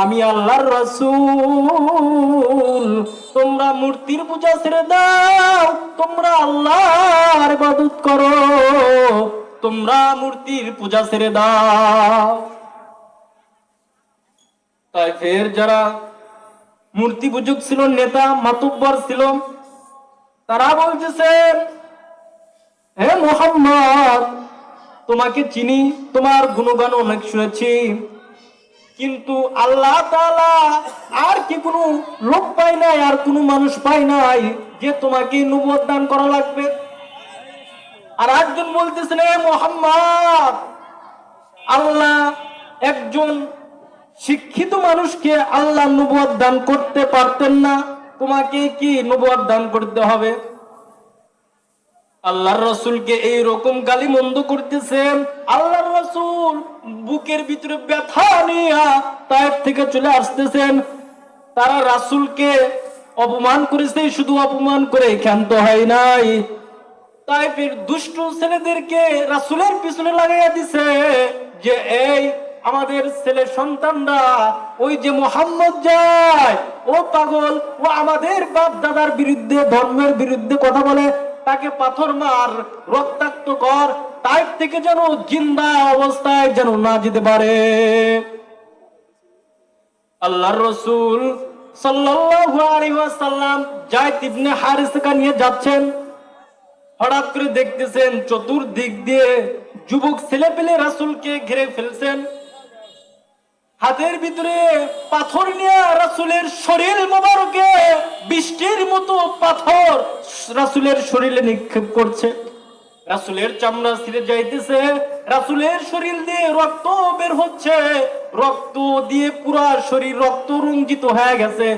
আমি আল্লাহর রসুল। তোমরা মূর্তির পূজা ছেড়ে দাও, তোমরা আল্লাহর ইবাদত করো। তোমরা মূর্তির পূজা ছেড়ে দাও। তাই ফের যারা মূর্তি পূজক ছিল, নেতা, মাতুব্বর ছিল, তারা বলতেছেন, হে মোহাম্মদ তোমাকে চিনি, তোমার গুণগান অনেক শুনেছি। কিন্তু আল্লাহ তাআলা আর কি কোনো লোক পাই নাই, আর কোনো মানুষ পাই নাই যে তোমাকে নবুয়ত দান করা লাগবে? আর একজন বলতেছেন মোহাম্মদ, আল্লাহ একজন শিক্ষিত মানুষকে আল্লাহ নবুয়ত দান করতে পারতেন না। তোমাকে কি নবুয়ত দান করতে হবে? আল্লাহর রসুলকে এই রকম গালি মন্দ করতেছেন। আল্লাহর রসুল বুকের ভিতরে ব্যথা নিয়া তায়েব থেকে চলে আসতেছেন। তারা রাসূলকে অপমান করেছে, শুধু অপমান করে ক্ষান্ত হয় নাই। তাইফের দুষ্ট ছেলেদেরকে রাসূলের পিছনে লাগাইয়া দিছে যে, এই আমাদের ছেলে সন্তানরা, ওই যে মোহাম্মদ যায়, ও পাগল, ও আমাদের বাপ দাদার বিরুদ্ধে, ধর্মের বিরুদ্ধে কথা বলে তাকে পাথর মার, রক্তাক্ত কর তাইফ থেকে যেন জিন্দা অবস্থায় যেন না যেতে পারে। আল্লাহর রসুল হঠাৎ করে দেখতেছেন, চতুর্দিক দিয়ে যুবক ছেলে পেলে রাসুলকে ঘিরে ফেলছেন। হাতের ভিতরে পাথর নিয়ে রাসুলের শরীর মোবারকে বৃষ্টির মতো পাথর রাসুলের শরীরে নিক্ষেপ করছে। রাসুলের চামড়া ছিঁড়ে যাইতেছে, রাসুলের শরীর দিয়ে রক্ত বের হচ্ছে। রক্ত দিয়ে পুরা শরীর রক্ত রঞ্জিত হয়ে গেছে।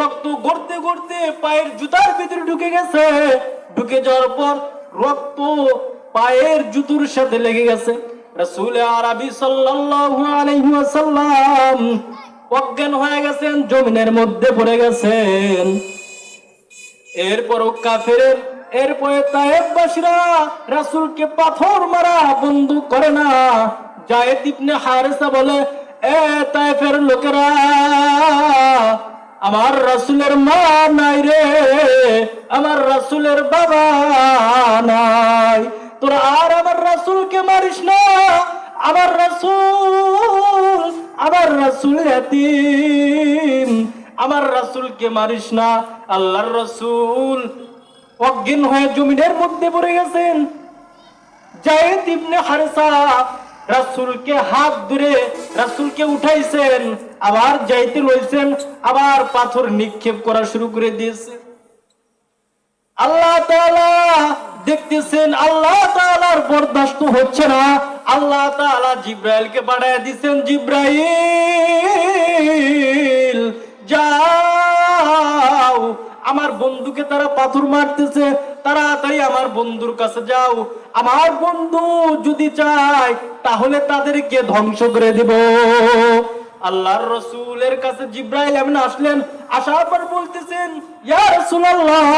রক্ত গড়তে গড়তে পায়ের জুতার ভিতরে ঢুকে গেছে। ঢুকে যাওয়ার পর রক্ত পায়ের জুতুর সাথে লেগে গেছে। রাসূল আরবি সাল্লাল্লাহু আলাইহি ওয়াসাল্লাম অজ্ঞান হয়ে গেছেন, জমিনের মধ্যে পড়ে গেছেন। এরপরও কাফের এরপরে তায়েববাসীরা রাসূলকে পাথর মারা বন্ধ করে না। জায়েদ ইবনে হারেসা বলে, এ তায়েফের লোকেরা, আমার রাসূলের মা নাই রে, আমার রাসূলের বাবা নাই। তোরা আর আমার রাসূলকে মারিস না। আমার রাসূল আমার রাসূল আমার রাসূলকে মারিস না। আল্লাহর রাসূল অজ্ঞান হয়ে জমিনের মধ্যে পড়ে গেছেন। জায়েদ ইবনে হাত ধরে রাসূলকে উঠাইছেন। আবার যাইতে লইছেন আবার পাথর নিক্ষেপ করা শুরু করে দিয়েছে। আল্লাহ তাআলা দেখতেছেন আল্লাহ তাআলার বরদাস্ত হচ্ছে না। আল্লাহ তাআলা জিব্রাইলকে পাঠায় দিচ্ছেন জিব্রাইল, যাও। আমার বন্ধুকে তারা পাথর মারতেছে, তাড়াতাড়ি আমার বন্ধুর কাছে যাও। আমার বন্ধু যদি চায়, তাহলে তাদেরকে ধ্বংস করে দেব। আল্লাহর রসুলের কাছে জিব্রাইল এমন আসলেন, আসার পর বলতেছেন, ইয়া রাসূলুল্লাহ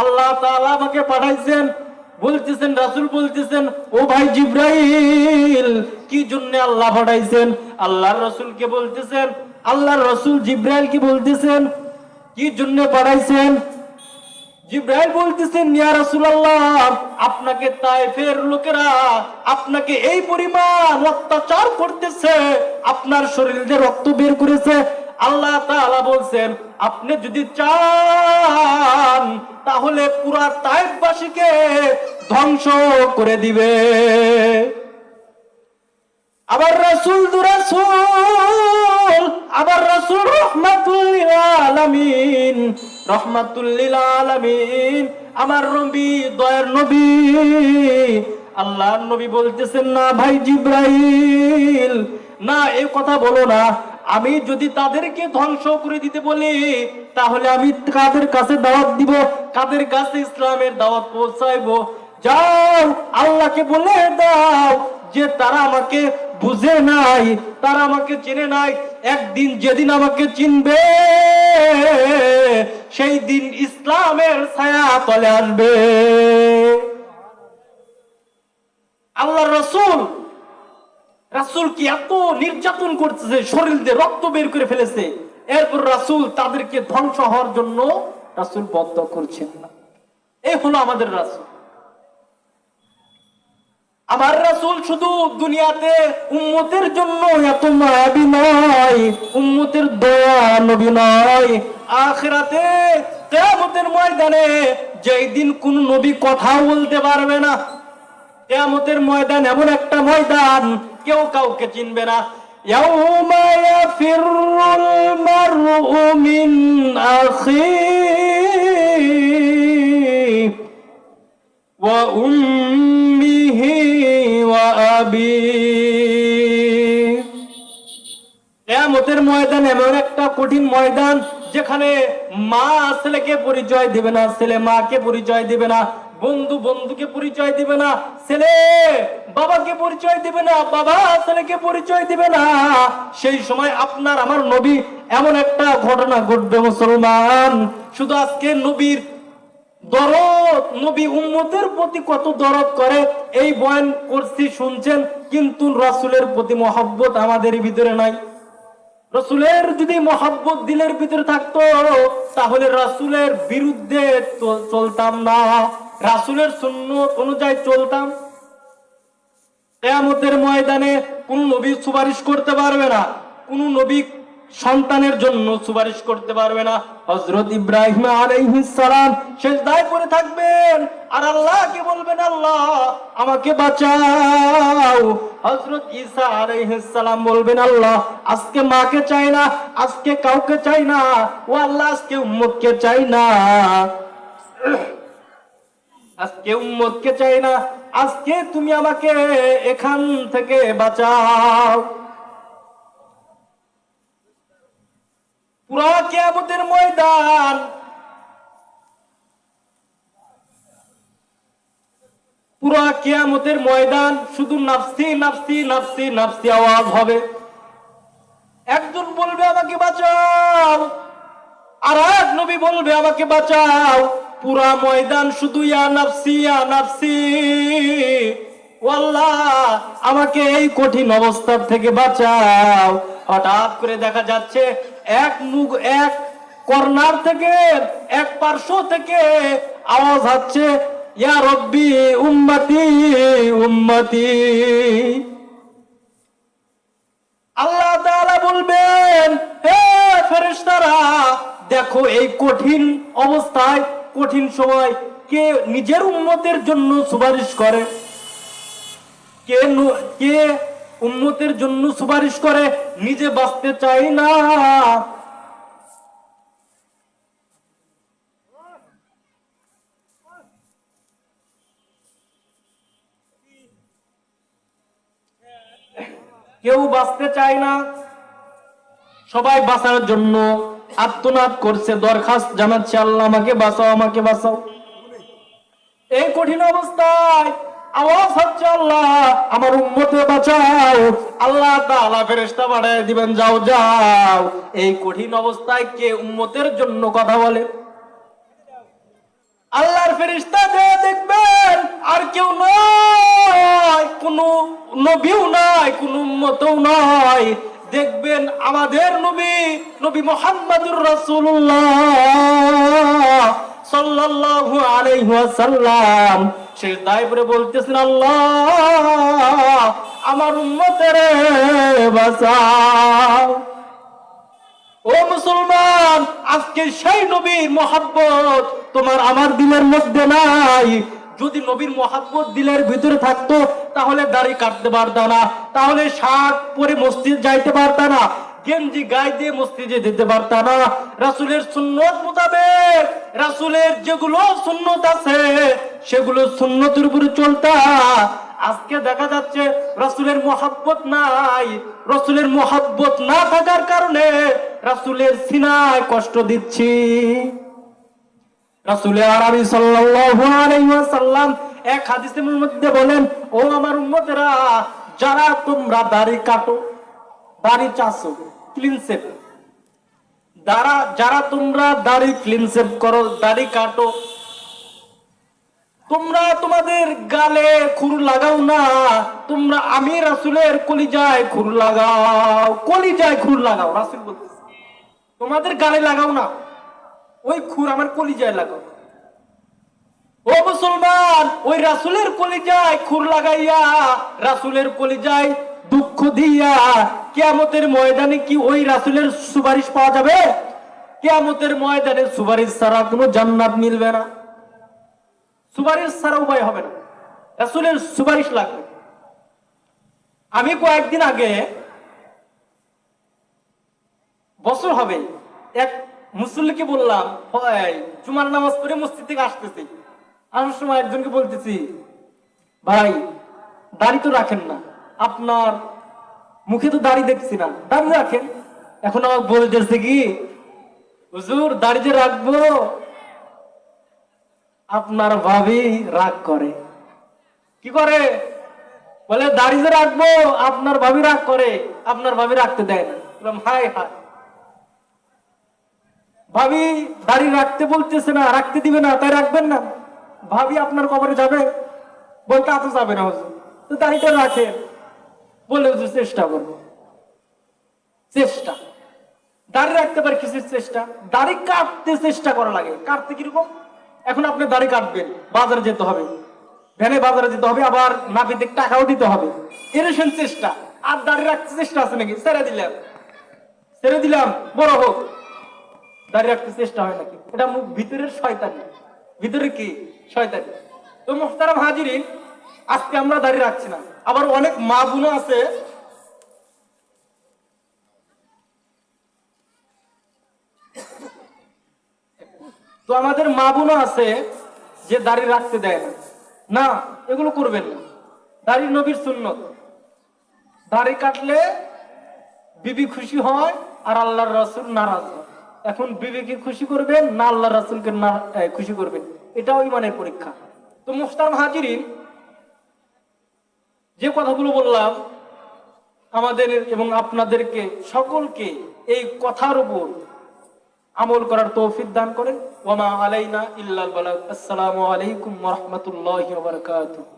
আল্লাহ তাআলা আমাকে পাঠাইছেন, বলতেছেন, রাসূল বলতেছেন, ও ভাই জিব্রাইল, কি জন্য আল্লাহ পাঠাইছেন? আল্লাহর রাসূলকে বলতেছেন, আল্লাহর রসুল জিব্রাইল কি বলতেছেন, কি জন্য পাঠাইছেন? জিব্রাইল বলতেছেন, ইয়া রাসূলুল্লাহ, আপনাকে তায়েফের লোকেরা আপনাকে এই পরিমাণ অত্যাচার করতেছে, আপনার শরীর দিয়ে রক্ত বের করেছে। আল্লাহ তাআলা বলছেন, আপনি যদি চান তাহলে পুরা তায়েফবাসীকে ধ্বংস করে দিবে। আবার রাসূল দুরাসূল আবার রাসূল রহমাতুল আলামিন রহমাতুল আলামিন, আমার নবী, দয়ার নবী। আল্লাহর নবী বলতেছেন, না ভাই জিব্রাইল, না এই কথা বলো না আমি যদি তাদেরকে ধ্বংস করে দিতে বলি, তাহলে আমি কাদের কাছে দাওয়াত দিব? কাদের কাছে ইসলামের দাওয়াত পৌঁছাইবো? যাও, আল্লাহকে বলে দাও যে তারা আমাকে বুঝে নাই, তারা আমাকে চিনে নাই। একদিন যেদিন আমাকে চিনবে, সেই দিন ইসলামের ছায়া তলে আসবে। আল্লাহ রসুল রাসূল কি এত নির্যাতন করতেছে, শরীর দিয়ে রক্ত বের করে ফেলেছে? এরপর রাসূল তাদেরকে ধ্বংস হওয়ার জন্য রাসূল বদ্ধ করছেন না। এই হলো আমাদের রাসূল। আমার রাসূল শুধু দুনিয়াতে উম্মতের জন্য এত মায়াবী নয়, উম্মতের দয়া নবী নয়। আখিরাতে, কিয়ামতের ময়দানে যেই দিন কোন নবী কথা বলতে পারবে না কিয়ামতের ময়দান এমন একটা ময়দান কেউ কাউকে চিনবে না يوم يفر المرء من أخيه وأمه وأبيه কেয়ামতের ময়দান এমন একটা কঠিন ময়দান যেখানে মা ছেলেকে পরিচয় দিবে না ছেলে মাকে পরিচয় দিবে না বন্ধু বন্ধুকে পরিচয় দিবে না, ছেলে বাবাকে পরিচয় দিবে না, বাবা ছেলেকে পরিচয় দিবে না। সেই সময় আপনার আমার নবী এমন একটা ঘটনা ঘটবে, মুসলমান। শুধু আজকে নবীর দরদ, নবী উম্মতের প্রতি কত দরদ করে, এই বয়ান করছি, শুনছেন, কিন্তু রাসূলের প্রতি মহব্বত আমাদের ভিতরে নাই। রসুলের যদি মহাব্বত দিলের ভিতরে থাকতো, তাহলে রাসুলের বিরুদ্ধে চলতাম না। রাসুলের সুন্নত অনুযায়ী চলতাম। কেয়ামতের ময়দানে কোন নবী সুপারিশ করতে পারবে না। কোন নবী সন্তানের জন্য সুপারিশ করতে পারবে না। হজরত ইব্রাহিম আলাইহিস সালাম শেষ দায় করে থাকবেন। আর আল্লাহকে বলবেন, আল্লাহ, আমাকে বাঁচাও। হজরত ঈসা আলাইহিস সালাম বলবেন, আল্লাহ, আজকে মাকে চাই না, আজকে কাউকে চাই না। ও আল্লাহ, আজকে উম্মতকে চাই না। আজকে উম্মতকে চাই না। আজকে তুমি আমাকে এখান থেকে বাঁচাও পুরা কিয়ামতের ময়দান। পুরা কিয়ামতের ময়দান শুধু নাফসি নাফসি নাফসি নাফসি আওয়াজ হবে। একজন বলবে, আমাকে বাঁচাও। আর এক নবী বলবে, আমাকে বাঁচাও। পুরা ময়দান শুধু আমাকে এই কঠিন অবস্থার থেকে বাঁচাও। হঠাৎ করে দেখা যাচ্ছে, এক মুখ, এক কর্নার থেকে, এক পার্শ্ব থেকে আওয়াজ হচ্ছে, ইয়া রব্বি, উম্মতি উম্মতি। আল্লাহ বলবেন, হে ফেরেশতারা, দেখো এই কঠিন অবস্থায়, কঠিন সময় কে নিজের উম্মতের জন্য সুপারিশ করে? কে কে উম্মতের জন্য সুপারিশ করে? নিজে বাঁচতে চাই না। কেউ বাঁচতে চায় না। সবাই বাঁচার জন্য আত্মনাদ করছে, দরখাস্ত জানাচ্ছে, আল্লাহ আমাকে বাঁচাও আমাকে বাঁচাও। এই কঠিন অবস্থায় আওয়াজ হচ্ছে, আল্লাহ আমার উম্মতে বাঁচাও। আল্লাহ তাআলা ফেরেশতা বাড়ায় দিবেন, যাও যাও। এই কঠিন অবস্থায় কে উম্মতের জন্য কথা বলে? আল্লাহর ফেরিস্তা যে দেখবেন, আর কেউ নয়, কোন নবীও নয়, কোন উম্মতও নয়। দেখবেন আমাদের নবী নবী মোহাম্মদুর রাসূলুল্লাহ সাল্লাল্লাহু আলাইহি ওয়াসাল্লাম। সে দায় করে বলতেছেন, আল্লাহ, আমার উম্মতের বাঁচাও। ও মুসলমান, আজকে সেই নবীর মহাব্বত তোমার আমার দিলের মধ্যে নাই। যদি নবীর মহাব্বত দিলের ভিতরে থাকতো, তাহলে দাড়ি কাটতে পারতা না, তাহলে শাক পরে মসজিদ যাইতে পারত না, গেঞ্জি গায়ে দিয়ে মসজিদে যেতে পারতা না। রাসুলের সুন্নত মোতাবেক, রাসুলের যেগুলো সুন্নত আছে, সেগুলো সুন্নতের উপরে চলতা। আজকে দেখা যাচ্ছে, রসুলের মোহাব্বত নাই। রসুলের মোহাব্বত না থাকার কারণে রাসুলের সিনায় কষ্ট দিচ্ছি। আরবি ওয়াসাল্লাম এক হাদিসের মধ্যে বলেন, ও আমার যারা তোমরা দাড়ি কাটো, দাড়ি চাষো ক্লিন শেপ যারা তোমরা দাড়ি ক্লিন শেপ করো, দাড়ি কাটো, তোমরা তোমাদের গালে খুর লাগাও না, তোমরা আমি রাসুলের কলিজায় খুর লাগাও, কলিজায় খুর লাগাও। রাসুল বলতেছে তোমাদের গালে লাগাও না। ওই খুর আমার কলিজায় লাগাও। ও মুসলমান, ওই রাসুলের কলিজায় খুর লাগাইয়া, রাসুলের কলিজায় দুঃখ দিয়া কেয়ামতের ময়দানে কি ওই রাসুলের সুপারিশ পাওয়া যাবে? কেয়ামতের ময়দানে সুপারিশ ছাড়া কোনো জান্নাত মিলবে না। সুপারিশ ছাড়া উপায় হবে না। রাসুলের সুপারিশ লাগবে। আমি কয়েকদিন আগে বছর হবে। এক মুসল্লিকে বললাম জুমার নামাজ পড়ে মসজিদ থেকে আসতেছি। আসার সময় একজনকে বলতেছি ভাই দাড়ি তো রাখেন না। আপনার মুখে তো দাড়ি দেখছি না। দাড়ি রাখেন। এখন আমার বলতেছে কি হুজুর দাড়ি যে রাখব আপনার ভাবি রাগ করে। কি করে? বলে দাড়ি যে রাখব আপনার ভাবি রাগ করে। আপনার ভাবি রাখতে দেয় না। বললাম, হায় হায়। ভাবি, দাড়ি রাখতে বলতেছে না, রাখতে দিবে না, তাই রাখবেন না। ভাবি আপনার কবরে যাবে, বলতে তা তো যাবে না হুজুর। তো দাড়িটা রাখেন বলে হুজুর, চেষ্টা করব। চেষ্টা। দাড়ি রাখতে পারে কিসের চেষ্টা? দাড়ি কাটতে চেষ্টা করা লাগে। কাটতে কীরকম? এখন আপনি দাড়ি কাটবেন, বাজারে যেতে হবে। ভ্যানে বাজারে যেতে হবে, আবার নাপিতে টাকাও দিতে হবে। এরকম চেষ্টা। আর দাড়ি রাখতে চেষ্টা আছে নাকি? ছেড়ে দিলাম। ছেড়ে দিলাম, বড় হোক। দাঁড়িয়ে রাখতে চেষ্টা হয় নাকি? এটা মুখ ভিতরের শয়তানি। ভিতরে কি? শয়তানি। তো মোহতারাম হাজিরিন, আজকে আমরা দাঁড়িয়ে রাখছি না। আবার অনেক মা বোনও আছে। তো আমাদের মা বোনও আছে যে দাড়ি রাখতে দেয় না। না, এগুলো করবেন না। দাড়ি নবীর সুন্নত। দাড়ি কাটলে বিবি খুশি হয় আর আল্লাহর রাসূল নারাজ হয়। এখন বিবিকে খুশি করবেন না আল্লাহর রাসূলকে না- খুশি করবেন। এটাও ইমানের পরীক্ষা। তো মুস্তাম হাজিরিন, যে কথাগুলো বললাম, আমাদের এবং আপনাদেরকে সকলকে এই কথার উপর আমল করার তৌফিক দান করেন। ওমা আলাইনা ইল্লাল বালাগ। আসসালামু আলাইকুম ওয়া রাহমাতুল্লাহি ওয়া বারাকাতুহু।